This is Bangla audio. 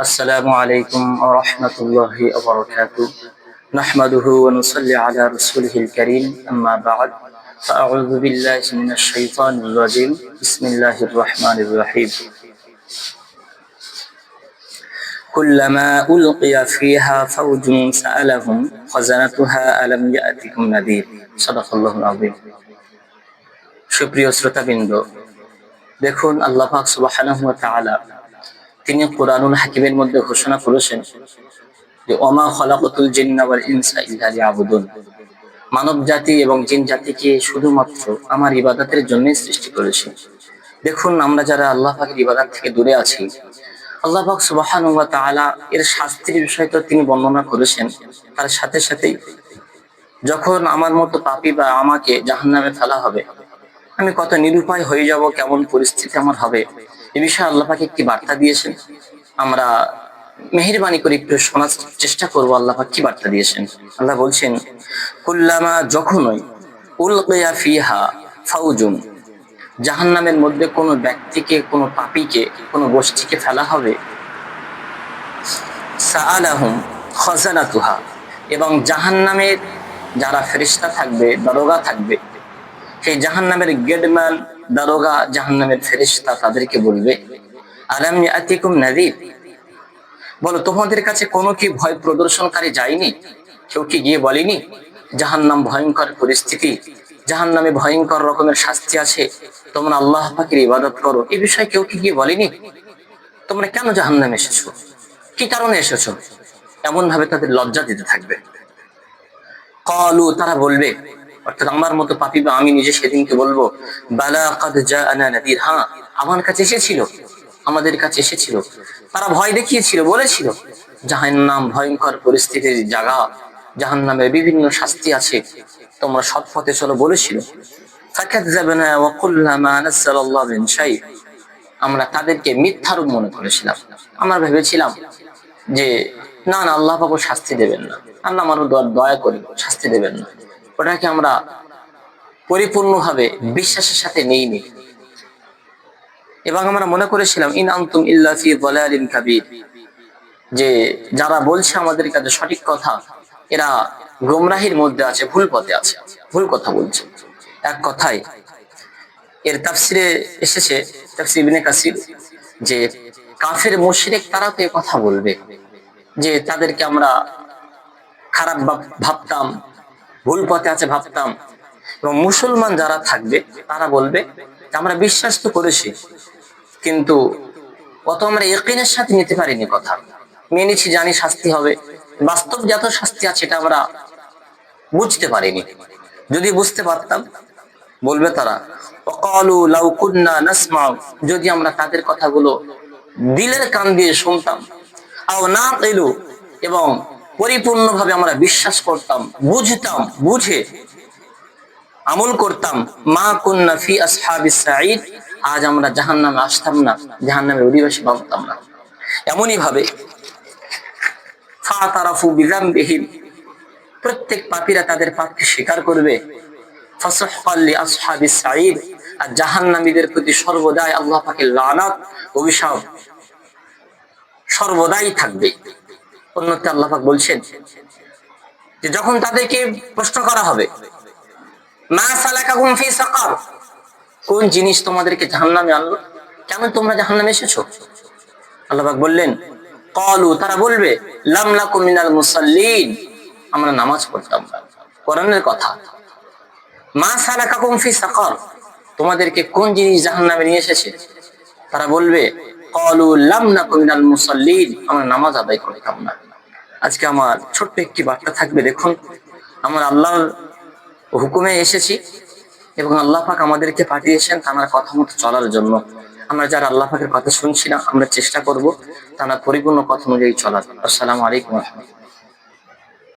السلام عليكم ورحمة الله وبركاته نحمده ونصلي على رسوله الكريم أما بعد فأعوذ بالله من الشيطان الرجيم بسم الله الرحمن الرحيم كلما ألقي فيها فوج سألهم خزنتها ألم يأتكم نذير صدق الله العظيم সুপ্রিয় শ্রোতাবৃন্দ দেখুন আল্লাহ পাক সুবহানাহু ওয়া তাআলা তিনি কোরআনুল হাকিমের মধ্যে ঘোষণা করেছেন যে, ওমা খলাকতুল জিন্নাওয়াল ইনসা ইল্লা লিয়াবুদুন। মানব জাতি এবং জিন জাতিকে শুধুমাত্র আমার ইবাদতের জন্যই সৃষ্টি করেছি। দেখুন, আমরা যারা আল্লাহ পাকের ইবাদত থেকে দূরে আছি, আল্লাহ পাক সুবহানাহু ওয়া তাআলা এর শাস্তির বিষয় তো তিনি বর্ণনা করেছেন। তার সাথে সাথেই যখন আমার মতো পাপী বা আমাকে জাহান্নামে ফেলা হবে, আমি কত নিরুপায় হয়ে যাব, কেমন পরিস্থিতি আমার হবে? এ বিষয়ে আল্লাহ পাক একটি বার্তা দিয়েছেন। আমরা মেহেরবানি করে একটু শোনার চেষ্টা করব আল্লাপাক কি বার্তা দিয়েছেন? আল্লাহ বলছেন, কুল্লামা যখনই উলকিয়া ফিহা ফাউজুন, জাহান্নামের মধ্যে কোনো ব্যক্তিকে, কোনো পাপীকে, কোনো গোষ্ঠীকে ফেলা হবে। এবং জাহান্নামের যারা ফেরিস্তা থাকবে, দরগা থাকবে, সেই জাহান্নামের গেটম্যান দারোগা জাহান্নামের ফেরিস্তা তাদেরকে বলবে, আলাম ইয়াতিকুম নাযীর বলো, তোমাদের কাছে কোনো কি ভয় প্রদর্শনকারী যায়নি? কেউ কি গিয়ে বলেনি, জাহান্নাম ভয়ঙ্কর পরিস্থিতি, জাহান্নামে ভয়ঙ্কর রকমের শাস্তি আছে, তোমরা আল্লাহ পাকের ইবাদত করো, এ বিষয়ে কেউ কি গিয়ে বলেনি? তোমরা কেন জাহান্নামে এসেছ? কি কারণে এসেছ? এমন ভাবে তাদের লজ্জা দিতে থাকবে। কলু, তারা বলবে অর্থাৎ আমার মতো পাপি বা আমি নিজে সেদিনকে বলব হ্যাঁ আমার কাছে এসেছিল, আমাদের কাছে এসেছিল। তারা ভয় দেখিয়েছিল, বলেছিল, জাহান্নাম ভয়ঙ্কর পরিস্থিতির জায়গা জাহান্নামের বিভিন্ন শাস্তি আছে, তোমরা সৎ পথে চলো, বলেছিল। আমরা তাদেরকে মিথ্যারূপ মনে করেছিলাম। আমরা ভেবেছিলাম যে, না না, আল্লাহ পাবো শাস্তি দেবেন না। আল্লাহ আমার দয়া করি শাস্তি দেবেন না। ওটাকে আমরা পরিপূর্ণভাবে বিশ্বাসের সাথে নেইনি। এবং আমরা মনে করেছিলাম, ইন আনতুম ইল্লা ফি দালালিন কাবীর। যে যারা বলছে আমাদের কাছে সঠিক কথা, এরা গোমরাহির মধ্যে আছে, ভুল পথে আছে, ভুল কথা বলছে। এক কথায়, এর তাফসিরে এসেছে, তাফসির ইবনে কাসির, যে কাফের মুশরিক তারা তো কথা বলবে, যে তাদেরকে আমরা খারাপ ভাব- ভাবতাম ভুল পথে আছে ভাবতাম। এবং মুসলমান যারা থাকবে, তারা বলবে আমরা বিশ্বাস তো করেছি, কিন্তু কত আমরা একিনের সাথে নিতে পারিনি কথা। মেনেছি, জানি শাস্তি হবে। বাস্তব যত শাস্তি আছে, এটা আমরা বুঝতে পারিনি। যদি বুঝতে পারতাম, বলবে তারা অকালু লাউ কুন্না নাসমাউ। যদি আমরা তাদের কথাগুলো দিলের কান দিয়ে শুনতাম, আও না এলো এবং পরিপূর্ণভাবে আমরা বিশ্বাস করতাম, বুঝতাম, বুঝে আমল করতাম। মা কুন্না ফি আসহাবিস সাঈদ, আজ আমরা জাহান্নামে আসতাম না, জাহান্নামের অধিবাসী ভাবতাম না। এমনই ভাবে প্রত্যেক পাপীরা তাদের পাপকে স্বীকার করবে। ফাসহাক্কাল লিআসহাবিস সাঈদ প্রতি সর্বদাই আল্লাহ পাকের লানাত, অভিশাপ সর্বদাই থাকবে। অন্যতে আল্লাহ পাক বলছেন যে যখন তাদেরকে প্রশ্ন করা হবে, মা সালাকাকুম ফি সাকার কোন জিনিস তোমাদেরকে জাহান্নামে আনলো? কেন তোমরা জাহান্নামে এসেছ? আল্লাহ পাক বললেন কলু তারা বলবে, লাম লাকুম মিনাল মুসাল্লিন আমরা নামাজ পড়তাম। কোরআনের কথা। মা সালাকাকুম ফি সাকার তোমাদেরকে কোন জিনিস জাহান্নামে নিয়ে এসেছে? তারা বলবে কলু লাম নাকু মিনাল মুসাল্লিন আমরা নামাজ আদায় করতাম না। আজকে আমার ছোট্ট একটি বার্তা থাকবে। দেখুন, আমার আল্লাহর হুকুমে এসেছি এবং আল্লাহ পাক আমাদেরকে পাঠিয়েছেন তার কথা মতো চলার জন্য। আমরা যারা আল্লাহ পাকের কথা শুনছি না, আমরা চেষ্টা করব তারা পরিপূর্ণ কথা অনুযায়ী চলার। আসসালামু আলাইকুম